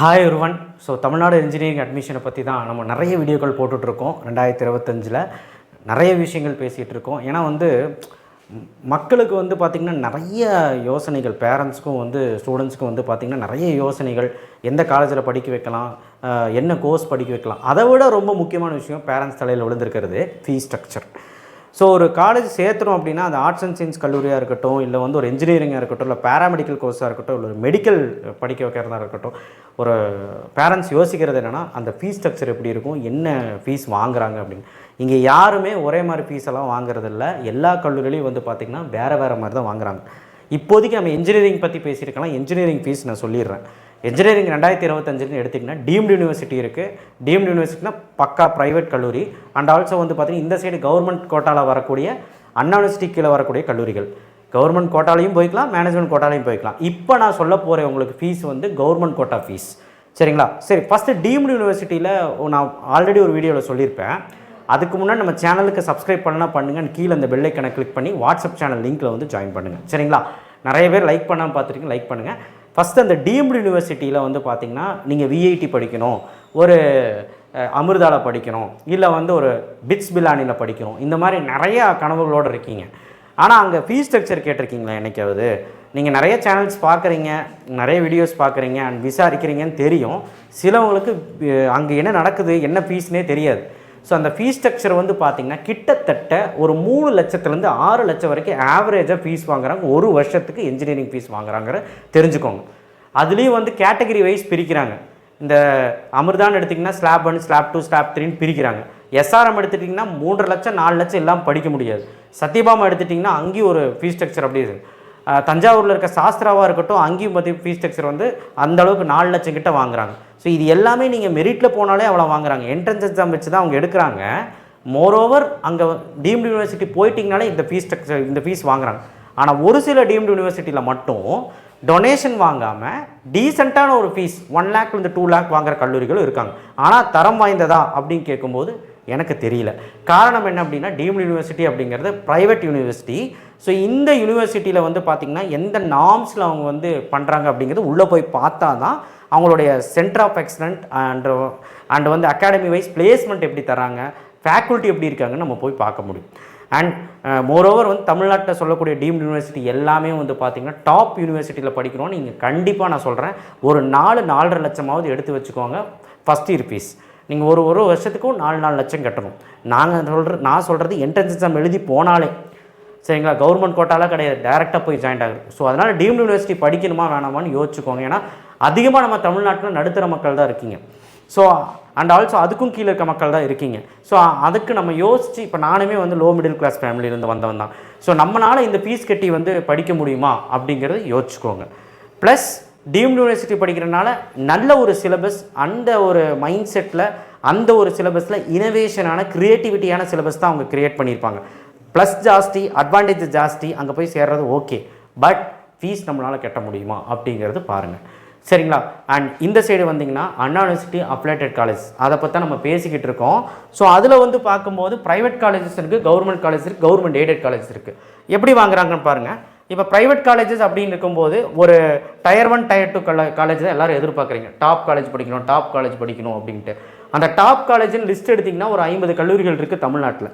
Hi ஒருவன் so Tamil Nadu engineering அட்மிஷனை பற்றி தான் நம்ம நிறைய வீடியோக்கள் போட்டுட்ருக்கோம். ரெண்டாயிரத்தி இருபத்தஞ்சில் நிறைய விஷயங்கள் பேசிகிட்டு இருக்கோம் ஏன்னா வந்து மக்களுக்கு வந்து பார்த்திங்கன்னா நிறைய யோசனைகள் பேரண்ட்ஸ்க்கும் வந்து ஸ்டூடெண்ட்ஸ்க்கும் வந்து பார்த்திங்கன்னா நிறைய யோசனைகள். எந்த காலேஜில் படிக்க வைக்கலாம் என்ன கோர்ஸ் படிக்க வைக்கலாம். அதை விட ரொம்ப முக்கியமான விஷயம் பேரண்ட்ஸ் தலையில் விழுந்திருக்கிறது ஃபீஸ் ஸ்ட்ரக்சர் ஸோ ஒரு காலேஜ் சேர்த்துறோம் அப்படின்னா அது ஆர்ட்ஸ் அண்ட் சயின்ஸ் கல்லூரியாக இருக்கட்டும் இல்லை வந்து ஒரு இன்ஜினியரிங்காக இருக்கட்டும் இல்லை பேராமெடிக்கல் கோர்ஸாக இருக்கட்டும் இல்லை ஒரு மெடிக்கல் படிக்க வைக்கிறதா இருக்கட்டும் ஒரு பேரண்ட்ஸ் யோசிக்கிறது என்னென்னா அந்த ஃபீஸ் ஸ்ட்ரக்சர் எப்படி இருக்கும் என்ன ஃபீஸ் வாங்குறாங்க அப்படின்னு. இங்கே யாருமே ஒரே மாதிரி ஃபீஸ் எல்லாம் வாங்குறதில்ல. எல்லா கல்லூரிலையும் வந்து பார்த்திங்கன்னா வேறு வேறு மாதிரி தான் வாங்குறாங்க. இப்போதைக்கு நம்ம இன்ஜினியரிங் பற்றி பேசியிருக்கலாம். இன்ஜினியரிங் ஃபீஸ் நான் சொல்லிடுறேன். இன்ஜினியரிங் ரெண்டாயிரத்தி இருபத்தஞ்சுன்னு எடுத்திங்கன்னா டீம்டு யூனிவர்சிட்டி இருக்குது டீம்டு யூனிவர்சிட்டினா பக்கா ப்ரைவேட் கல்லூரி. அண்ட் ஆல்சோ வந்து பார்த்திங்கன்னா இந்த சைடு கவர்மெண்ட் கோட்டாவில் வரக்கூடிய அண்ணா யூனிவர்சிட்டி கீழே வரக்கூடிய கல்லூரிகள். கவர்மெண்ட் கோட்டாலையும் போய்க்கலாம் மேனேஜ்மெண்ட் கோட்டாலையும் போய்க்கலாம். இப்போ நான் சொல்ல போகிற உங்களுக்கு ஃபீஸ் வந்து கவர்மெண்ட் கோட்டா ஃபீஸ் சரிங்களா? சரி ஃபஸ்ட்டு டீம்டு யூனிவர்சிட்டியில் நான் ஆல்ரெடி ஒரு வீடியோவில் சொல்லியிருப்பேன் அதுக்கு முன்னாடி நம்ம சேனலுக்கு சப்ஸ்கிரைப் பண்ணலாம் பண்ணுங்கன்னு கீழே அந்த பெல்லைக்கனை கிளிக் பண்ணி வாட்ஸ்அப் சேனல் லிங்க்கில் வந்து ஜாயின் பண்ணுங்கள் சரிங்களா? நிறைய பேர் லைக் பண்ணாமல் பார்த்துருக்கீங்க லைக் பண்ணுங்கள் ஃபஸ்ட்டு அந்த டீம்டு யூனிவர்சிட்டியில் வந்து பார்த்தீங்கன்னா நீங்கள் விஐடி படிக்கணும் ஒரு அமிர்தாவில் அமிர்தால படிக்கணும் இல்லை வந்து ஒரு பிட்ஸ் பிலானியில் படிக்கணும். இந்த மாதிரி நிறையா கனவுகளோடு இருக்கீங்க. ஆனால் அங்கே ஃபீஸ் ஸ்ட்ரக்சர் கேட்டிருக்கீங்களா என்னைக்காவது? நீங்கள் நிறைய சேனல்ஸ் பார்க்குறீங்க நிறைய வீடியோஸ் பார்க்குறீங்க அண்ட் விசாரிக்கிறீங்கன்னு தெரியும். சிலவங்களுக்கு அங்கே என்ன நடக்குது என்ன ஃபீஸ்னே தெரியாது. ஸோ அந்த ஃபீஸ் ஸ்ட்ரக்சர் வந்து பார்த்தீங்கன்னா கிட்டத்தட்ட ஒரு மூணு லட்சத்துலேருந்து ஆறு லட்சம் வரைக்கும் ஆவரேஜாக ஃபீஸ் வாங்குறாங்க. ஒரு வருஷத்துக்கு இன்ஜினியரிங் ஃபீஸ் வாங்குறாங்கிற தெரிஞ்சுக்கோங்க. அதுலேயும் வந்து கேட்டகரி வைஸ் பிரிக்கிறாங்க. இந்த அமிர்தான் எடுத்திங்கன்னா slab one slab two slab த்ரீன்னு பிரிக்கிறாங்க. எஸ்ஆர்எம் எடுத்துட்டிங்கன்னா மூன்றரை லட்சம் நாலு லட்சம் எல்லாம் படிக்க முடியாது. சத்யபாமா எடுத்துட்டிங்கன்னா அங்கேயும் ஒரு ஃபீஸ் ஸ்ட்ரக்சர் அப்படி இருக்குது தஞ்சாவூரில் இருக்க சாஸ்திராவாக இருக்கட்டும் அங்கேயும் பற்றி ஃபீஸ் ஸ்ட்ரக்சர் வந்து அந்த அளவுக்கு நாலு லட்சம் கிட்ட வாங்குறாங்க. ஸோ இது எல்லாமே நீங்கள் மெரிட்டில் போனாலே அவ்வளோ வாங்குறாங்க. என்ட்ரன்ஸ் எக்ஸாம் வச்சு தான் அவங்க எடுக்கிறாங்க. மோரோவர் அங்கே டீம்டு யூனிவர்சிட்டி போயிட்டிங்கனாலே இந்த ஃபீஸ் ஸ்ட்ரக்சர் இந்த ஃபீஸ் வாங்குறாங்க. ஆனால் ஒரு சில டீம்டு யூனிவர்சிட்டியில் மட்டும் டொனேஷன் வாங்காமல் டீசெண்டான ஒரு ஃபீஸ் ஒன் லேக்லேருந்து டூ லேக் வாங்குற கல்லூரிகளும் இருக்காங்க. ஆனால் தரம் வாய்ந்ததா அப்படின்னு கேட்கும்போது எனக்கு தெரியல. காரணம் என்ன அப்படின்னா டீம்டு யூனிவர்சிட்டி அப்படிங்கிறது ப்ரைவேட் யூனிவர்சிட்டி ஸோ இந்த யூனிவர்சிட்டியில் வந்து பார்த்திங்கன்னா எந்த நார்ம்ஸில் அவங்க வந்து பண்ணுறாங்க அப்படிங்கிறது உள்ளே போய் பார்த்தா தான் அவங்களுடைய centre of excellent and and வந்து அகாடமி வைஸ் பிளேஸ்மெண்ட் எப்படி தராங்க ஃபேக்கல்ட்டி எப்படி இருக்காங்கன்னு நம்ம போய் பார்க்க முடியும். அண்ட் மோரோவர் வந்து தமிழ்நாட்டில் சொல்லக்கூடிய டீம்டு யூனிவர்சிட்டி எல்லாமே வந்து பார்த்திங்கன்னா டாப் யூனிவர்சிட்டியில் படிக்கிறோன்னு நீங்கள் கண்டிப்பாக நான் சொல்கிறேன் ஒரு நாலு நாலரை லட்சமாவது எடுத்து வச்சுக்கோங்க ஃபஸ்ட் இயர் ஃபீஸ் நீங்கள் ஒரு ஒரு வருஷத்துக்கும் நாலு நாலு லட்சம் கட்டணும். நாங்கள் சொல்கிற நான் சொல்கிறது என்ட்ரன்ஸ் எக்ஸாம் எழுதி போனாலே சரிங்களா? கவர்மெண்ட் கோட்டாலாம் கிடையாது. டேரெக்டாக போய் ஜாயின் ஆகுது. ஸோ அதனால் டீம்டு யூனிவர்சிட்டி படிக்கணுமா வேணாமான்னு யோசிச்சுக்கோங்க. ஏன்னா அதிகமாக நம்ம தமிழ்நாட்டில் நடுத்தர மக்கள் தான் இருக்கீங்க. ஸோ அண்ட் ஆல்சோ அதுக்கும் கீழே இருக்க மக்கள் தான் இருக்கீங்க. ஸோ அதுக்கு நம்ம யோசித்து இப்போ நானுமே வந்து லோ மிடில் கிளாஸ் ஃபேமிலியிலேருந்து வந்தவன் தான். ஸோ நம்மளால் இந்த ஃபீஸ் கட்டி வந்து படிக்க முடியுமா? அப்படிங்கிறது யோசிச்சுக்கோங்க. ப்ளஸ் டீம்டு யூனிவர்சிட்டி படிக்கிறனால நல்ல ஒரு சிலபஸ் அந்த ஒரு மைண்ட் செட்டில் அந்த ஒரு சிலபஸில் இனோவேஷனான க்ரியேட்டிவிட்டியான சிலபஸ் தான் அவங்க க்ரியேட் பண்ணியிருப்பாங்க. ப்ளஸ் ஜாஸ்தி அட்வான்டேஜ் ஜாஸ்தி அங்கே போய் சேர்றது ஓகே பட் ஃபீஸ் நம்மளால் கட்ட முடியுமா அப்படிங்கிறது பாருங்கள் சரிங்களா? அண்ட் இந்த சைடு வந்தீங்கன்னா அண்ணா யூனிவர்சிட்டி அப்ளேட்டட் காலேஜ் அதை பற்றி தான் நம்ம பேசிக்கிட்டு இருக்கோம். ஸோ அதில் வந்து பார்க்கும்போது ப்ரைவேட் காலேஜஸ் இருக்குது கவர்மெண்ட் காலேஜ் இருக்குது கவர்மெண்ட் எய்டட் காலேஜ் இருக்குது எப்படி வாங்குறாங்கன்னு பாருங்கள் இப்போ ப்ரைவேட் காலேஜஸ் அப்படின்னு இருக்கும்போது ஒரு tier one tier two college தான் எல்லாரும் எதிர்பார்க்குறீங்க. டாப் காலேஜ் படிக்கணும் டாப் காலேஜ் படிக்கணும் அப்படின்ட்டு. அந்த டாப் காலேஜ்னு லிஸ்ட் எடுத்திங்கன்னா ஒரு ஐம்பது கல்லூரிகள் இருக்குது தமிழ்நாட்டில்.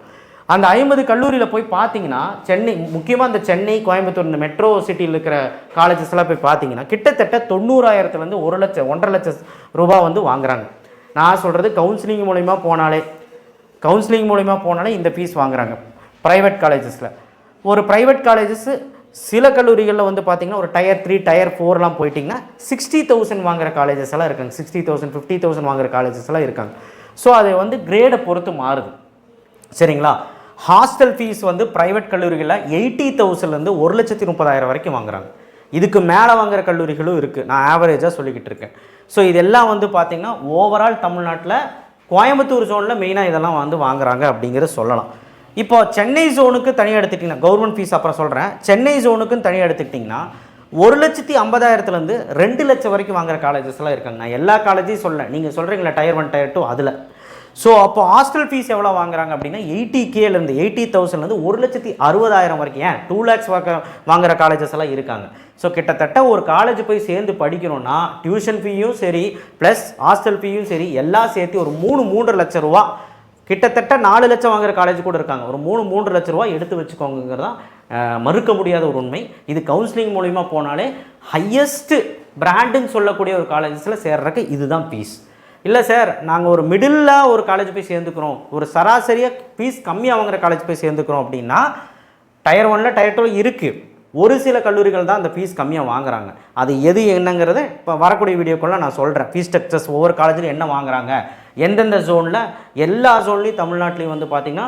அந்த ஐம்பது கல்லூரியில் போய் பார்த்தீங்கன்னா சென்னை முக்கியமாக இந்த சென்னை கோயம்புத்தூர் இந்த மெட்ரோ சிட்டியில் இருக்கிற காலேஜஸ் எல்லாம் போய் பார்த்தீங்கன்னா கிட்டத்தட்ட தொண்ணூறாயிரத்துலேருந்து ஒரு லட்சம் ஒன்றரை லட்சம் ரூபா வந்து வாங்குறாங்க. நான் சொல்கிறது கவுன்சிலிங் மூலிமா போனாலே கவுன்சிலிங் மூலிமா போனாலே இந்த ஃபீஸ் வாங்குறாங்க. ப்ரைவேட் காலேஜஸில் ஒரு ப்ரைவேட் காலேஜஸ் சில கல்லூரிகளில் வந்து பார்த்தீங்கன்னா ஒரு டயர் த்ரீ டயர் ஃபோர்லாம் போயிட்டிங்கன்னா சிக்ஸ்டி தௌசண்ட் வாங்குற காலேஜஸ் எல்லாம் இருக்காங்க. சிக்ஸ்டி தௌசண்ட் ஃபிஃப்டி தௌசண்ட் வாங்குற காலேஜஸ் எல்லாம் இருக்காங்க. ஸோ அது வந்து கிரேடை பொறுத்து மாறுது. சரிங்களா? ஹாஸ்டல் ஃபீஸ் வந்து ப்ரைவேட் கல்லூரிகளில் எயிட்டி தௌசண்ட்லேருந்து ஒரு லட்சத்தி முப்பதாயிரம் வரைக்கும் வாங்குறாங்க. இதுக்கு மேலே வாங்குற கல்லூரிகளும் இருக்குது நான் ஆவரேஜாக சொல்லிக்கிட்டு இருக்கேன். ஸோ இதெல்லாம் வந்து பார்த்திங்கன்னா ஓவரால் தமிழ்நாட்டில் கோயம்புத்தூர் ஜோனில் மெயினாக இதெல்லாம் வந்து வாங்குறாங்க அப்படிங்கிறத சொல்லலாம். இப்போ சென்னை ஜோனுக்கு தனியாக எடுத்துக்கிட்டிங்கன்னா கவர்மெண்ட் ஃபீஸ் அப்புறம் சொல்கிறேன் சென்னை ஜோனுக்குன்னு தனியாக எடுத்துக்கிட்டிங்கன்னா ஒரு லட்சத்தி ஐம்பதாயிரத்துலேருந்து ரெண்டு லட்சம் வரைக்கும் வாங்குற காலேஜஸ்லாம் இருக்காங்க. நான் எல்லா காலேஜையும் சொல்ல நீங்கள் சொல்கிறீங்களா டயர் ஒன் டயர் டூ அதில். ஸோ அப்போ ஹாஸ்டல் ஃபீஸ் எவ்வளோ வாங்குறாங்க அப்படின்னா எயிட்டி கேலேருந்து எயிட்டி தௌசண்ட்லேருந்து ஒரு லட்சத்தி அறுபதாயிரம் வரைக்கும் ஏன் டூ லேக்ஸ் வாங்க வாங்குற காலேஜஸ் எல்லாம் இருக்காங்க. ஸோ கிட்டத்தட்ட ஒரு காலேஜ் போய் சேர்ந்து படிக்கணும்னா டியூஷன் ஃபீயும் சரி ப்ளஸ் ஹாஸ்டல் ஃபீயும் சரி எல்லாம் சேர்த்து ஒரு மூணு மூன்றரை லட்சம் ரூபா கிட்டத்தட்ட நாலு லட்சம் வாங்குற காலேஜ் கூட இருக்காங்க. ஒரு மூணு மூன்று லட்ச ரூபா எடுத்து வச்சுக்கோங்கிறது தான் மறுக்க முடியாத ஒரு உண்மை. இது கவுன்சிலிங் மூலிமா போனாலே ஹையஸ்ட்டு பிராண்டுன்னு சொல்லக்கூடிய ஒரு காலேஜஸில் சேர்றதுக்கு இதுதான் ஃபீஸ் இல்லை சார் நாங்கள் ஒரு மிடில் ஒரு காலேஜ் போய் சேர்ந்துக்கிறோம். ஒரு சராசரியாக ஃபீஸ் கம்மியாக வாங்குற காலேஜ் போய் சேர்ந்துக்கிறோம் அப்படின்னா டயர் ஒனில் டயர் டூவில் இருக்குது ஒரு சில கல்லூரிகள் தான் அந்த ஃபீஸ் கம்மியாக வாங்குறாங்க. அது எது என்னங்கிறத இப்போ வரக்கூடிய வீடியோக்குள்ளே நான் சொல்கிறேன் ஃபீஸ் ஸ்ட்ரக்சர்ஸ் ஒவ்வொரு காலேஜில் என்ன வாங்குறாங்க? எந்தெந்த ஜோனில் எல்லா ஜோன்லேயும் தமிழ்நாட்டிலையும் வந்து பார்த்திங்கன்னா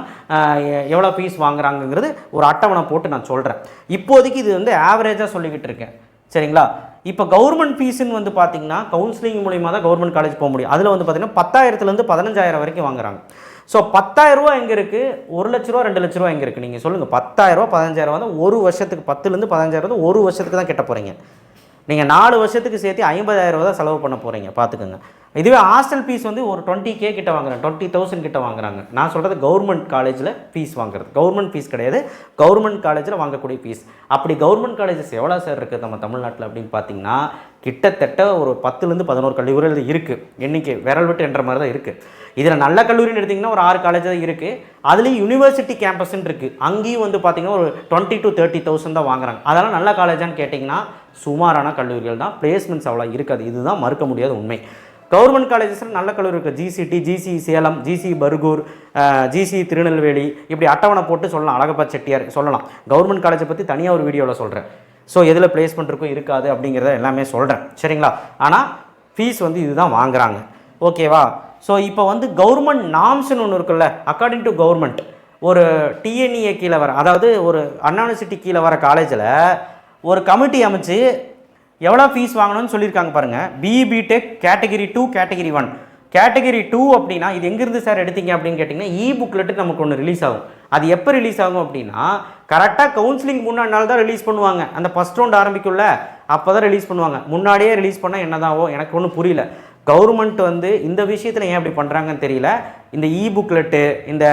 எவ்வளோ ஃபீஸ் வாங்குறாங்கங்கிறது ஒரு அட்டவணை போட்டு நான் சொல்கிறேன் இப்போதைக்கு இது வந்து ஆவரேஜாக சொல்லிக்கிட்டு இருக்கேன். சரிங்களா? இப்போ கவர்மெண்ட் ஃபீஸுன்னு வந்து பார்த்தீங்கன்னா கவுன்சிலிங் மூலியமாக தான் கவர்மெண்ட் காலேஜ் போக முடியும். அதில் வந்து பார்த்தீங்கன்னா பத்தாயிரத்துலேருந்து பதினஞ்சாயிரம் வரைக்கும் வாங்குறாங்க. ஸோ பத்தாயிரரூவா எங்கே இருக்குது ஒரு லட்ச ரூபா ரெண்டு லட்ச ரூபா எங்கே இருக்குது நீங்கள் சொல்லுங்கள் பத்தாயிரரூவா பதினஞ்சாயிரம் வந்து ஒரு வருஷத்துக்கு பத்துலேருந்து பதினஞ்சாயிரம் வந்து ஒரு வருஷத்துக்கு தான் கட்ட போகிறீங்க நீங்கள் நாலு வருஷத்துக்கு சேர்த்து ஐம்பதாயிரம் ரூபா தான் செலவு பண்ண போகிறீங்க பார்த்துக்கோங்க இதுவே ஹாஸ்டல் ஃபீஸ் வந்து ஒரு டுவெண்ட்டி கே கிட்ட வாங்குறாங்க. டுவெண்ட்டி தௌசண்ட் கிட்ட வாங்குறாங்க. நான் சொல்கிறது கவர்மெண்ட் காலேஜில் ஃபீஸ் வாங்குறது. கவர்மெண்ட் ஃபீஸ் கிடையாது. கவர்மெண்ட் காலேஜில் வாங்கக்கூடிய ஃபீஸ் அப்படி கவர்மெண்ட் காலேஜஸ் எவ்வளோ சார் இருக்குது நம்ம தமிழ்நாட்டில் அப்படின்னு பார்த்தீங்கன்னா கிட்டத்தட்ட ஒரு பத்துலேருந்து பதினோரு கல்லூரிகள் இருக்குது எண்ணிக்கை விரல் விட்டு என்ற மாதிரி தான் இருக்குது இதில் நல்ல கல்லூரின்னு எடுத்திங்கன்னா ஒரு ஆறு காலேஜ் தான் இருக்குது அதுலேயும் யூனிவர்சிட்டி கேம்பஸ்ன்னு இருக்குது அங்கேயும் வந்து பார்த்திங்கன்னா ஒரு டுவெண்ட்டி டு தேர்ட்டி தௌசண்ட் தான் வாங்குறாங்க. அதெல்லாம் நல்ல காலேஜான்னு கேட்டிங்கன்னா சுமாரான கல்லூரிகள் தான். பிளேஸ்மெண்ட்ஸ் அவ்வளோ இருக்காது. இதுதான் மறுக்க முடியாத உண்மை. கவர்மெண்ட் காலேஜஸில் நல்ல கல்லூரி இருக்குது GCT GC Salem GC Bargur GC Tirunelveli இப்படி அட்டவணை போட்டு சொல்லலாம். அழகப்பா செட்டியார் சொல்லலாம். கவர்மெண்ட் காலேஜை பற்றி தனியாக ஒரு வீடியோவில் சொல்கிறேன் ஸோ எதில் பிளேஸ்மெண்ட் இருக்கும் இருக்காது அப்படிங்கிறத எல்லாமே சொல்கிறேன் சரிங்களா? ஆனால் ஃபீஸ் வந்து இதுதான் வாங்குறாங்க. ஓகேவா ஸோ இப்போ வந்து கவர்மெண்ட் நாம்ஸ்னு ஒன்று இருக்குல்ல அக்கார்டிங் டு கவர்மெண்ட் ஒரு டிஎன்இஏ கீழே வர அதாவது ஒரு அண்ணா யூனிவர்சிட்டி கீழே வர காலேஜில் ஒரு கமிட்டி அமைச்சு எவ்வளோ ஃபீஸ் வாங்கணும்னு சொல்லியிருக்காங்க பாருங்கள் BE BTech category two category one category two அப்படின்னா இது எங்கேருந்து சார் எடுத்தீங்க அப்படின்னு கேட்டிங்கன்னா இ புக்லெட்டு நமக்கு ஒன்று ரிலீஸ் ஆகும். அது எப்போ ரிலீஸ் ஆகும் அப்படின்னா கரெக்டாக கவுன்சிலிங் முன்னாடி நாள் தான் ரிலீஸ் பண்ணுவாங்க. அந்த ஃபஸ்ட் ரவுண்ட் ஆரம்பிக்குள்ள அப்போ தான் ரிலீஸ் பண்ணுவாங்க. முன்னாடியே ரிலீஸ் பண்ணால் என்னதாவோ எனக்கு ஒன்றும் புரியல. கவர்மெண்ட் வந்து இந்த விஷயத்தில் ஏன் அப்படி பண்ணுறாங்கன்னு தெரியல. இந்த இ புக்லெட்டு இந்த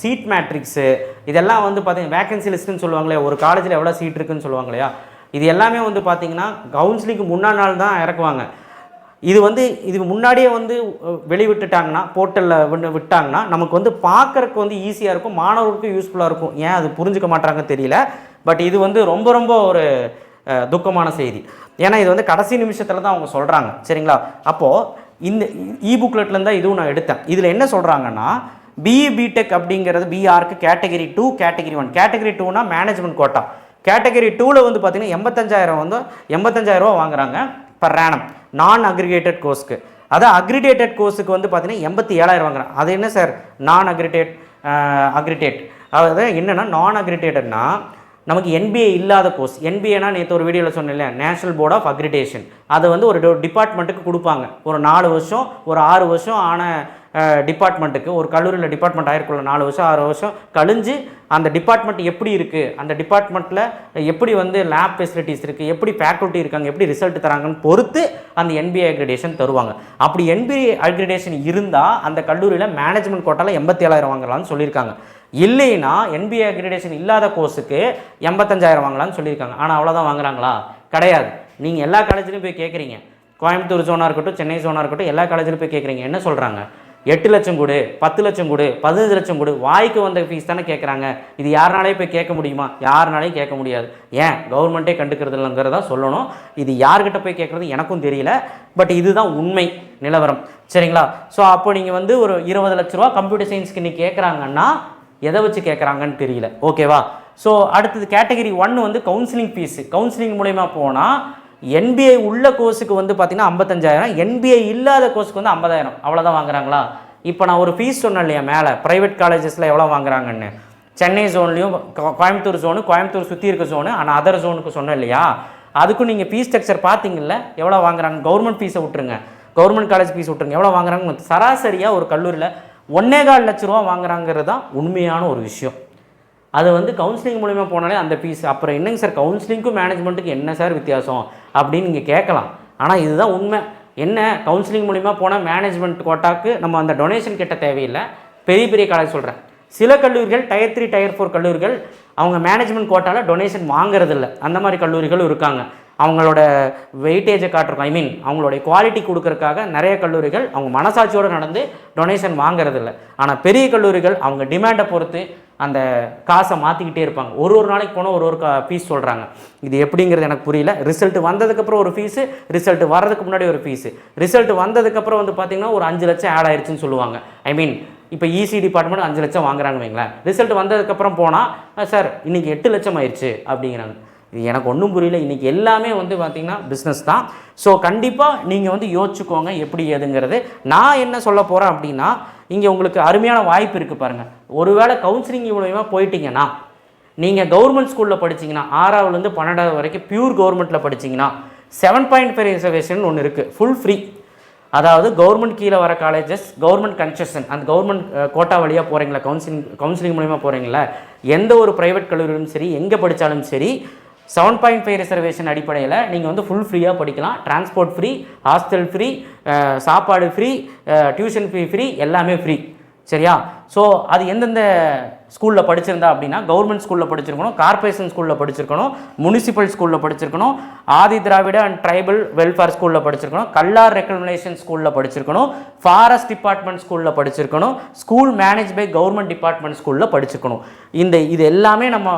சீட் மேட்ரிக்ஸு இதெல்லாம் வந்து பார்த்தீங்கன்னா வேகன்சி லிஸ்ட்டுன்னு சொல்லுவாங்களே ஒரு காலேஜில் எவ்வளோ சீட் இருக்குன்னு சொல்லுவாங்க இல்லையா? இது எல்லாமே வந்து பார்த்திங்கன்னா கவுன்சிலிங்க்கு முன்னா நாள் தான் இறக்குவாங்க. இது வந்து இது முன்னாடியே வந்து வெளிவிட்டுட்டாங்கன்னா போர்ட்டலில் விண்ணு விட்டாங்கன்னா நமக்கு வந்து பார்க்கறக்கு வந்து ஈஸியாக இருக்கும் மாணவர்களுக்கும் யூஸ்ஃபுல்லாக இருக்கும். ஏன் அது புரிஞ்சுக்க மாட்டாங்க தெரியல. பட் இது வந்து ரொம்ப ரொம்ப ஒரு துக்கமான செய்தி. ஏன்னா இது வந்து கடைசி நிமிஷத்தில் தான் அவங்க சொல்கிறாங்க சரிங்களா? அப்போது இந்த இ புக்லெட்லேருந்து தான் இதுவும் நான் எடுத்தேன். இதில் என்ன சொல்கிறாங்கன்னா பிஇ பிடெக் அப்படிங்கிறது பிஆருக்கு category two category one category டூனா மேனேஜ்மெண்ட் கோட்டா கேட்டகரி டூவில் வந்து பார்த்தீங்கன்னா எண்பத்தஞ்சாயிரம் வந்து எண்பத்தஞ்சாயிரம் ரூபா வாங்குறாங்க பர் ரேனம் நான் அக்ரிகேட்டட் கோர்ஸ்க்கு அதான் அக்ரிடேட்டட் கோர்ஸுக்கு வந்து பார்த்தீங்கன்னா எண்பத்தி ஏழாயிரம் வாங்குறாங்க. அது என்ன சார் நான் அக்ரிடேட் அக்ரிடேட் அதாவது என்னென்னா நான் அக்ரிடேட்டட்னா நமக்கு என்பிஏ இல்லாத கோர்ஸ் என்பிஏனா நேற்று ஒரு வீடியோவில் சொன்னேன் இல்லையா? நேஷனல் போர்ட் ஆஃப் அக்ரிடேஷன் அதை வந்து ஒரு டிபார்ட்மெண்ட்டுக்கு கொடுப்பாங்க. ஒரு நாலு வருஷம் ஒரு ஆறு வருஷம் ஆன டிபார்ட்மெண்ட்டுக்கு ஒரு கல்லூரியில் டிபார்ட்மெண்ட் ஆயிருக்குள்ள நாலு வருஷம் ஆறு வருஷம் கழிஞ்சு அந்த டிபார்ட்மெண்ட் எப்படி இருக்குது அந்த டிபார்ட்மெண்ட்டில் எப்படி வந்து லேப் ஃபெசிலிட்டிஸ் இருக்குது எப்படி ஃபேக்கல்ட்டி இருக்காங்க? எப்படி ரிசல்ட் தராங்கன்னு பொறுத்து அந்த என்பிஏ அக்ரிடேஷன் தருவாங்க. அப்படி என்பிஏ அக்ரிடேஷன் இருந்தால் அந்த கல்லூரியில் மேனேஜ்மெண்ட் கோட்டாவில் எண்பத்தி ஏழாயிரம் வாங்கலாம்னு சொல்லியிருக்காங்க. இல்லைன்னா என்பிஏ அக்ரிடேஷன் இல்லாத கோர்ஸுக்கு எண்பத்தஞ்சாயிரம் வாங்கலாம்னு சொல்லியிருக்காங்க. ஆனால் அவ்வளோதான் வாங்குறாங்களா? கிடையாது. நீங்கள் எல்லா காலேஜ்லையும் போய் கேட்குறீங்க கோயம்புத்தூர் ஜோனாக இருக்கட்டும் சென்னை ஜோனாக இருக்கட்டும் எல்லா காலேஜ்லையும் போய் கேட்குறீங்க என்ன சொல்கிறாங்க எட்டு லட்சம் கொடு பத்து லட்சம் கொடு பதினஞ்சு லட்சம் கொடு வாய்க்கு வந்த ஃபீஸ் தானே கேட்குறாங்க இது யாருனாலே போய் கேட்க முடியுமா? யாருனாலையும் கேட்க முடியாது. ஏன்? கவர்மெண்ட்டே கண்டுக்கிறது இல்லைங்கிறதா சொல்லணும். இது யார்கிட்ட போய் கேட்குறது எனக்கும் தெரியல. பட் இதுதான் உண்மை நிலவரம். சரிங்களா? ஸோ அப்போ நீங்கள் வந்து ஒரு இருபது லட்ச ரூபா கம்ப்யூட்டர் சயின்ஸ்க்கு நீ கேட்குறாங்கன்னா எதை வச்சு கேட்குறாங்கன்னு தெரியல. ஓகேவா ஸோ அடுத்தது கேட்டகரி ஒன்று வந்து கவுன்சிலிங் ஃபீஸு கவுன்சிலிங் மூலயமா போனால் என்பிஐ உள்ள கோர்ஸுக்கு வந்து பார்த்தீங்கன்னா ஐம்பத்தஞ்சாயிரம். என்பிஐ இல்லாத கோர்ஸுக்கு வந்து ஐம்பதாயிரம். அவ்வளோதான் வாங்குறாங்களா? இப்போ நான் ஒரு ஃபீஸ் சொன்னேன் இல்லையா மேலே? ப்ரைவேட் காலேஜஸில் எவ்வளோ வாங்குறாங்கன்னு? சென்னை ஜோன்லேயும் கோயம்புத்தூர் ஜோனு கோயம்புத்தூர் சுற்றி இருக்க ஜோனு ஆனால் அதர் ஜோனுக்கு சொன்னேன் இல்லையா? அதுக்கும் நீங்கள் ஃபீஸ் ஸ்ட்ரக்சர் பார்த்தீங்கல்ல எவ்வளோ வாங்குறாங்க? கவர்மெண்ட் ஃபீஸை விட்டுருங்க. கவர்மெண்ட் காலேஜ் ஃபீஸ் விட்டுருங்க. எவ்வளோ வாங்குறாங்க சராசரியாக ஒரு கல்லூரியில் ஒன்னே கால் லட்ச ரூபா வாங்குறாங்கிறது தான் உண்மையான ஒரு விஷயம். அது வந்து கவுன்சிலிங் மூலிமா போனாலே அந்த ஃபீஸ் அப்புறம் என்னங்க சார் கவுன்சிலிங்க்கும் மேனேஜ்மெண்ட்டுக்கு என்ன சார் வித்தியாசம்? அப்படின்னு நீங்கள் கேட்கலாம். ஆனால் இதுதான் உண்மை. என்ன? கவுன்சிலிங் மூலிமா போனால் மேனேஜ்மெண்ட் கோட்டாக்கு நம்ம அந்த டொனேஷன் கிட்ட தேவையில்லை. பெரிய பெரிய காலேஜ் சொல்கிறேன் சில கல்லூரிகள் டயர் த்ரீ டயர் ஃபோர் கல்லூரிகள் அவங்க மேனேஜ்மெண்ட் கோட்டாவில் டொனேஷன் வாங்குறதில்ல. அந்த மாதிரி கல்லூரிகளும் இருக்காங்க. அவங்களோட வெயிட்டேஜை காட்டுறோம் ஐ மீன் அவங்களுடைய குவாலிட்டி கொடுக்கறதுக்காக நிறைய கல்லூரிகள் அவங்க மனசாட்சியோடு நடந்து டொனேஷன் வாங்குறதில்ல. ஆனால் பெரிய கல்லூரிகள் அவங்க டிமாண்டை பொறுத்து அந்த காசை மாற்றிக்கிட்டே இருப்பாங்க. ஒரு ஒரு நாளைக்கு போனால் ஒரு ஒரு கா ஃபீஸ் சொல்கிறாங்க இது எப்படிங்கிறது எனக்கு புரியல. ரிசல்ட் வந்ததுக்கப்புறம் ஒரு ஃபீஸு ரிசல்ட் வர்றதுக்கு முன்னாடி ஒரு ஃபீஸு ரிசல்ட் வந்ததுக்கப்புறம் வந்து பார்த்திங்கன்னா ஒரு அஞ்சு லட்சம் ஆட் ஆயிடுச்சுன்னு சொல்லுவாங்க. ஐ மீன் இப்போ இசி டிபார்ட்மெண்ட் அஞ்சு லட்சம் வாங்குறாங்க வைங்களேன். ரிசல்ட் வந்ததுக்கப்புறம் போனால் சார் இன்றைக்கி எட்டு லட்சம் ஆயிடுச்சு அப்படிங்கிறாங்க. எனக்கு ஒன்றும் புரியல. இன்றைக்கி எல்லாமே வந்து பார்த்திங்கன்னா பிஸ்னஸ் தான். ஸோ கண்டிப்பாக நீங்கள் வந்து யோசிச்சுக்கோங்க எப்படி ஏதுங்கிறது. நான் என்ன சொல்ல போகிறேன் அப்படின்னா இங்கே உங்களுக்கு அருமையான வாய்ப்பு இருக்குது பாருங்கள் ஒருவேளை கவுன்சிலிங் மூலயமா போயிட்டீங்கன்னா நீங்கள் கவர்மெண்ட் ஸ்கூலில் படிச்சீங்கன்னா ஆறாவதுலேருந்து பன்னெண்டாவது வரைக்கும் பியூர் கவர்மெண்ட்டில் படிச்சீங்கன்னா செவன் பாயிண்ட் ஃபைவ் ரிசர்வேஷன் ஒன்று இருக்குது ஃபுல் ஃப்ரீ அதாவது கவர்மெண்ட் கீழே வர காலேஜஸ் கவர்மெண்ட் கன்செஷன் அந்த கவர்மெண்ட் கோட்டா வழியாக போகிறீங்களா கவுன்சிலிங் கவுன்சிலிங் மூலிமா போகிறீங்களா எந்த ஒரு ப்ரைவேட் கல்லூரியிலும் சரி எங்கே படித்தாலும் சரி செவன் பாயிண்ட் ஃபைவ் ரிசர்வேஷன் அடிப்படையில் நீங்கள் வந்து ஃபுல் ஃப்ரீயாக படிக்கலாம். டிரான்ஸ்போர்ட் ஃப்ரீ ஹாஸ்டல் ஃப்ரீ சாப்பாடு ஃப்ரீ டியூஷன் ஃபீ ஃப்ரீ எல்லாமே ஃப்ரீ சரியா? ஸோ அது எந்தெந்த ஸ்கூலில் படிச்சிருந்தா அப்படின்னா கவர்மெண்ட் ஸ்கூலில் படிச்சிருக்கணும் கார்ப்பரேஷன் ஸ்கூலில் படிச்சிருக்கணும் முனிசிபல் ஸ்கூலில் படிச்சிருக்கணும் Adi Dravida and tribal welfare ஸ்கூலில் படிச்சிருக்கணும் கல்லார் ரெக்கக்னேஷன் ஸ்கூலில் படிச்சிருக்கணும் ஃபாரஸ்ட் டிபார்ட்மெண்ட் ஸ்கூலில் படிச்சிருக்கணும் school manage by government department ஸ்கூலில் படிச்சிருக்கணும். இந்த இது எல்லாமே நம்ம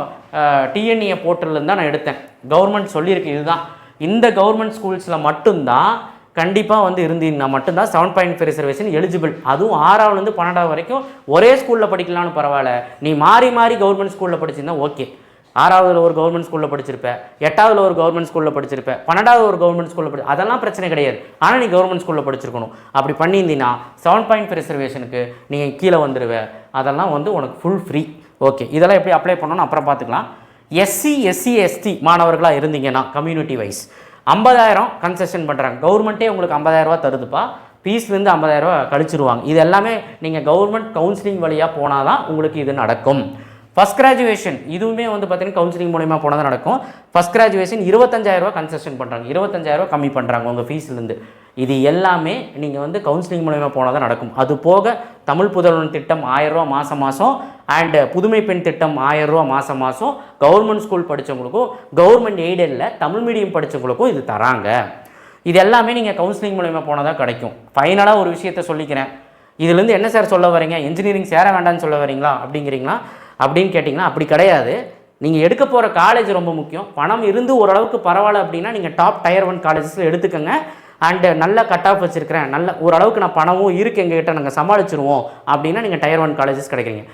டிஎன்இஏ போர்ட்டல்லேருந்து தான் நான் எடுத்தேன். கவர்மெண்ட் சொல்லியிருக்கு இதுதான். இந்த கவர்மெண்ட் ஸ்கூல்ஸில் மட்டும்தான் கண்டிப்பாக வந்து இருந்தீங்கன்னா மட்டும்தான் seven point five reservation eligible அதுவும் ஆறாவதுலேருந்து பன்னெண்டாவது வரைக்கும் ஒரே ஸ்கூலில் படிக்கலாம்னு பரவாயில்ல. நீ மாறி மாறி கவர்மெண்ட் ஸ்கூலில் படிச்சிருந்தா ஓகே ஆறாவதுல ஒரு கவர்மெண்ட் ஸ்கூலில் படிச்சிருப்ப எட்டாவதுல ஒரு கவர்மெண்ட் ஸ்கூலில் படிச்சிருப்ப பன்னெண்டாவது ஒரு கவர்மெண்ட் ஸ்கூலில் படி அதெல்லாம் பிரச்சனை கிடையாது. ஆனால் நீ கவர்மெண்ட் ஸ்கூலில் படிச்சிருக்கணும். அப்படி பண்ணியிருந்தீங்கன்னா செவன் பாயிண்ட் ஃபைவ் ரிசர்வேஷனுக்கு நீங்கள் கீழே வந்துடுவ அதெல்லாம் வந்து உனக்கு ஃபுல் ஃப்ரீ ஓகே இதெல்லாம் எப்படி அப்ளை பண்ணணும்னு அப்புறம் பார்த்துக்கலாம். எஸ்சி எஸ்சி எஸ்டி மாணவர்களாக இருந்தீங்கன்னா கம்யூனிட்டி வைஸ் ஐம்பதாயிரம் கன்செஷன் பண்ணுறாங்க கவர்மெண்ட்டே உங்களுக்கு ஐம்பதாயிரரூவா தருதுப்பா. ஃபீஸ்லேருந்து ஐம்பதாயிரரூவா கழிச்சிருவாங்க. இது எல்லாமே நீங்கள் கவர்மெண்ட் கவுன்சிலிங் வழியாக போனால் தான் உங்களுக்கு இது நடக்கும். ஃபஸ்ட் கிராஜுவேஷன் இதுவுமே வந்து பார்த்தீங்கன்னா கவுன்சிலிங் மூலயமா போனால் தான் நடக்கும் ஃபஸ்ட் கிராஜுவேஷன் இருபத்தஞ்சாயிரரூவா கன்செஷன் பண்ணுறாங்க இருபத்தஞ்சாயிரரூவா கம்மி பண்ணுறாங்க உங்கள் ஃபீஸ்லேருந்து இது எல்லாமே நீங்கள் வந்து கவுன்சிலிங் மூலயமா போனால் தான் நடக்கும். அது போக தமிழ் புதல்வன் திட்டம் ஆயரூவா மாதம் மாதம் அண்டு புதுமை பெண் திட்டம் ஆயரூவா மாதம் மாதம் கவர்மெண்ட் ஸ்கூல் படித்தவங்களுக்கும் கவர்மெண்ட் எய்டடில் தமிழ் மீடியம் படித்தவங்களுக்கும் இது தராங்க. இது எல்லாமே நீங்கள் கவுன்சிலிங் மூலயமா போனால் தான் கிடைக்கும் ஃபைனலாக ஒரு விஷயத்த சொல்லிக்கிறேன். இதுலேருந்து என்ன சார் சொல்ல வரீங்க? இன்ஜினியரிங் சேர வேண்டாம்னு சொல்ல வரீங்களா? அப்படிங்கிறீங்களா? அப்படின்னு கேட்டிங்கன்னா அப்படி கிடையாது. நீங்கள் எடுக்க போகிற காலேஜ் ரொம்ப முக்கியம். பணம் இருந்து ஓரளவுக்கு பரவாயில்ல அப்படின்னா நீங்கள் டாப் டயர் ஒன் காலேஜஸில் எடுத்துக்கோங்க. அண்டு நல்ல கட் ஆஃப் வச்சுருக்கிறேன். நல்ல ஓரளவுக்கு நான் பணமும் இருக்குது எங்ககிட்ட நாங்கள் சமாளிச்சிருவோம் அப்படின்னா நீங்கள் டயர் ஒன் காலேஜஸ் கிடைக்கிறீங்க.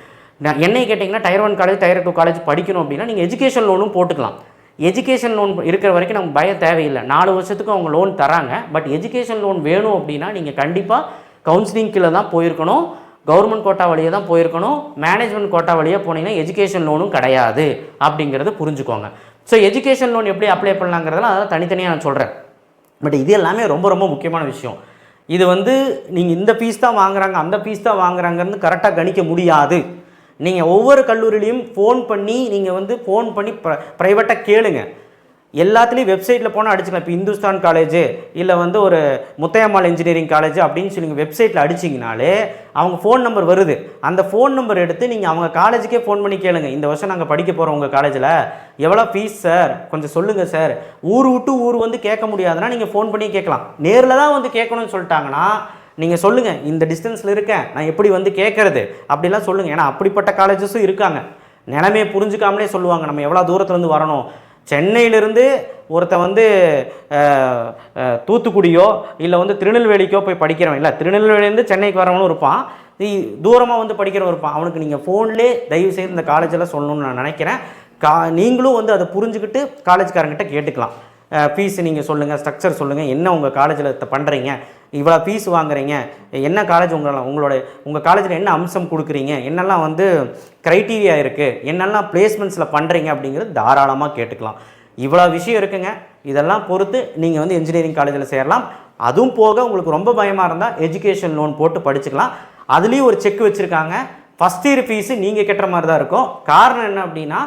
நான் என்னை கேட்டிங்கன்னா tier one college tier two college படிக்கணும் அப்படின்னா நீங்கள் எஜுகேஷன் லோனும் போட்டுக்கலாம். எஜுகேஷன் லோன் இருக்கிற வரைக்கும் நமக்கு பயம் தேவையில்லை. நாலு வருஷத்துக்கு அவங்க லோன் தராங்க. பட் எஜுகேஷன் லோன் வேணும் அப்படின்னா நீங்கள் கண்டிப்பாக கவுன்சிலிங் கீழே தான் போயிருக்கணும். கவர்மெண்ட் கோட்டா வழியாக தான் போயிருக்கணும். மேனேஜ்மெண்ட் கோட்டா வழியாக போனீங்கன்னா எஜுகேஷன் லோனும் கிடையாது. அப்படிங்கிறத புரிஞ்சுக்கோங்க. ஸோ எஜுகேஷன் லோன் எப்படி அப்ளை பண்ணலாங்கிறதெல்லாம் அதெல்லாம் தனித்தனியாக நான் சொல்கிறேன் பட் இது எல்லாமே ரொம்ப ரொம்ப முக்கியமான விஷயம். இது வந்து நீங்கள் இந்த ஃபீஸ் தான் வாங்குறாங்க அந்த ஃபீஸ் தான் வாங்குறாங்கன்னு கரெக்டாக கணிக்க முடியாது. நீங்கள் ஒவ்வொரு கல்லூரிலையும் ஃபோன் பண்ணி நீங்கள் வந்து ஃபோன் பண்ணி ப்ரைவேட்டாக கேளுங்க. எல்லாத்துலேயும் வெப்சைட்டில் போனால் அடிச்சுக்கலாம். இப்போ இந்துஸ்தான் காலேஜ் இல்லை வந்து ஒரு முத்தையம்மாள் இன்ஜினியரிங் காலேஜ் அப்படின்னு சொல்லி நீங்கள் வெப்சைட்டில் அடிச்சிங்கனாலே அவங்க ஃபோன் நம்பர் வருது. அந்த ஃபோன் நம்பர் எடுத்து நீங்கள் அவங்க காலேஜுக்கே ஃபோன் பண்ணி கேளுங்க. இந்த வருஷம் நாங்கள் படிக்க போகிறோம் உங்கள் காலேஜில் எவ்வளோ ஃபீஸ் சார் கொஞ்சம் சொல்லுங்கள் சார் ஊர் விட்டு ஊர் வந்து கேட்க முடியாதுன்னா நீங்கள் ஃபோன் பண்ணி கேட்கலாம். நேரில் தான் வந்து கேட்கணும்னு சொல்லிட்டாங்கன்னா நீங்கள் சொல்லுங்கள் இந்த டிஸ்டன்ஸில் இருக்கேன். நான் எப்படி வந்து கேட்குறது? அப்படிலாம் சொல்லுங்கள் ஏன்னா அப்படிப்பட்ட காலேஜஸும் இருக்காங்க. நிலைமையை புரிஞ்சுக்காமலே சொல்லுவாங்க. நம்ம எவ்வளோ தூரத்துலேருந்து வரணும்? சென்னையிலிருந்து ஒருத்தன் வந்து தூத்துக்குடியோ இல்லை வந்து திருநெல்வேலிக்கோ போய் படிக்கிறவன். இல்லை திருநெல்வேலியிலேருந்து சென்னைக்கு வரவனும் இருப்பான். தூரமாக வந்து படிக்கிறவன் இருப்பான். அவனுக்கு நீங்கள் ஃபோன்லேயே தயவு செய்து இந்த காலேஜெல்லாம் சொல்லணும்னு நான் நினைக்கிறேன். கா நீங்களும் வந்து அதை புரிஞ்சுக்கிட்டு காலேஜ்காரங்கிட்ட கேட்டுக்கலாம். ஃபீஸ் நீங்கள் சொல்லுங்கள் ஸ்ட்ரக்சர் சொல்லுங்கள் என்ன உங்கள் காலேஜில் பண்ணுறீங்க இவ்வளோ ஃபீஸ் வாங்குறீங்க. என்ன காலேஜ் உங்களால் உங்களோட உங்கள் காலேஜில் என்ன அம்சம் கொடுக்குறீங்க? என்னெல்லாம் வந்து க்ரைட்டீரியா இருக்குது என்னெல்லாம் பிளேஸ்மெண்ட்ஸில் பண்ணுறீங்க அப்படிங்கிறது தாராளமாக கேட்டுக்கலாம். இவ்வளோ விஷயம் இருக்குங்க. இதெல்லாம் பொறுத்து நீங்கள் வந்து இன்ஜினியரிங் காலேஜில் சேரலாம். அதுவும் போக உங்களுக்கு ரொம்ப பயமாக இருந்தால் எஜுகேஷன் லோன் போட்டு படிச்சுக்கலாம். அதுலேயும் ஒரு செக் வச்சுருக்காங்க. ஃபஸ்ட் இயர் ஃபீஸு நீங்கள் கட்டுற மாதிரி தான் இருக்கும். காரணம் என்ன அப்படின்னா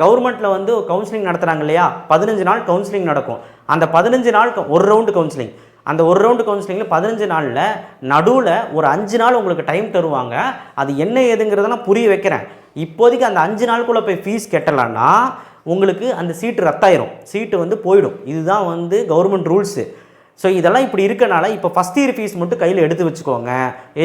கவர்மெண்ட்டில் வந்து கவுன்சிலிங் நடத்துகிறாங்க இல்லையா? பதினஞ்சு நாள் கவுன்சிலிங் நடக்கும். அந்த பதினஞ்சு நாள் ஒரு ரவுண்டு கவுன்சிலிங் அந்த ஒரு ரவுண்டு கவுன்சிலிங்கில் பதினஞ்சு நாளில் நடுவில் ஒரு அஞ்சு நாள் உங்களுக்கு டைம் தருவாங்க. அது என்ன ஏதுங்கிறதெல்லாம் புரிய வைக்கிறேன். இப்போதைக்கு அந்த அஞ்சு நாளுக்குள்ளே போய் ஃபீஸ் கட்டலைன்னா உங்களுக்கு அந்த சீட்டு ரத்தாயிரும். சீட்டு வந்து போயிடும். இதுதான் வந்து கவர்மெண்ட் ரூல்ஸு ஸோ இதெல்லாம் இப்படி இருக்கனால இப்போ ஃபஸ்ட் இயர் ஃபீஸ் மட்டும் கையில் எடுத்து வச்சுக்கோங்க.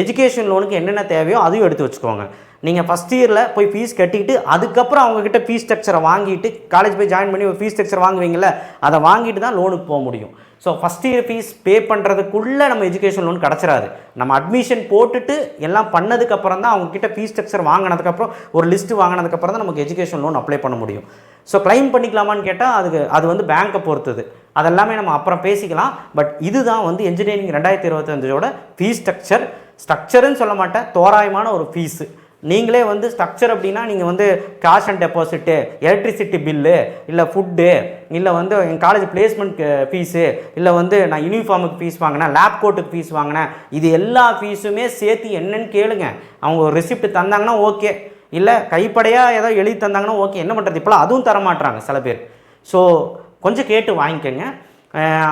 எஜுகேஷன் லோனுக்கு என்னென்ன தேவையோ அதையும் எடுத்து வச்சுக்கோங்க. நீங்கள் ஃபஸ்ட் இயரில் போய் ஃபீஸ் கட்டிட்டு அதுக்கப்புறம் அவங்கக்கிட்ட ஃபீஸ் ஸ்ட்ரக்சரை வாங்கிட்டு காலேஜ் போய் ஜாயின் பண்ணி ஒரு ஃபீஸ் ஸ்ட்ரக்சர் வாங்குவீங்கள அதை வாங்கிட்டு தான் லோனுக்கு போக முடியும். So first year fees pay பண்ணுறதுக்குள்ளே நம்ம எஜுகேஷன் லோன் கிடச்சிடாது நம்ம அட்மிஷன் போட்டுட்டு எல்லாம் பண்ணதுக்கப்புறம் தான் அவங்கக்கிட்ட ஃபீஸ் ஸ்ட்ரக்சர் வாங்கினதுக்கப்புறம் ஒரு லிஸ்ட்டு வாங்கினதுக்கப்புறம் தான் நமக்கு எஜுகேஷன் லோன் அப்ளை பண்ண முடியும். ஸோ க்ளைம் பண்ணிக்கலாமான்னு கேட்டால் அதுக்கு அது வந்து பேங்க்கை பொறுத்தது. அதெல்லாமே நம்ம அப்புறம் பேசிக்கலாம். பட் இதுதான் வந்து இன்ஜினியரிங் ரெண்டாயிரத்தி இருபத்தஞ்சோட ஃபீஸ் ஸ்ட்ரக்சர் ஸ்ட்ரக்சருன்னு சொல்ல மாட்டேன் தோராயமான ஒரு ஃபீஸு நீங்களே வந்து ஸ்ட்ரக்சர் அப்படின்னா நீங்கள் வந்து cash and deposit electricity bill இல்லை ஃபுட்டு இல்லை வந்து என் காலேஜ் பிளேஸ்மெண்ட் ஃபீஸு இல்லை வந்து நான் யூனிஃபார்முக்கு ஃபீஸ் வாங்கினேன் லேப் கோட்டுக்கு ஃபீஸ் வாங்கினேன். இது எல்லா ஃபீஸுமே சேர்த்து என்னன்னு கேளுங்க. அவங்க ஒரு ரெசிப்ட் தந்தாங்கன்னா ஓகே இல்லை கைப்படையாக ஏதோ எழுதி தந்தாங்கன்னா ஓகே என்ன பண்ணுறது இப்போலாம் அதுவும் தர மாட்டுறாங்க சில பேர். ஸோ கொஞ்சம் கேட்டு வாங்கிக்கோங்க.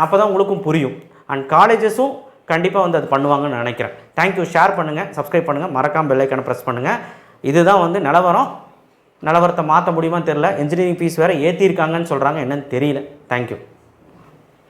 அப்போ தான் உங்களுக்கும் புரியும். அண்ட் காலேஜஸும் கண்டிப்பாக வந்து அது பண்ணுவாங்கன்னு நினைக்கிறேன். தேங்க்யூ ஷேர் பண்ணுங்கள் சப்ஸ்கிரைப் பண்ணுங்கள் மறக்காம பெல்லைக்கான ப்ரெஸ் பண்ணுங்கள் இதுதான் வந்து நிலவரம். நிலவரத்தை மாற்ற முடியுமான்னு தெரில இன்ஜினியரிங் ஃபீஸ் வேறு ஏற்றிருக்காங்கன்னு சொல்கிறாங்க என்னன்னு தெரியல. தேங்க்யூ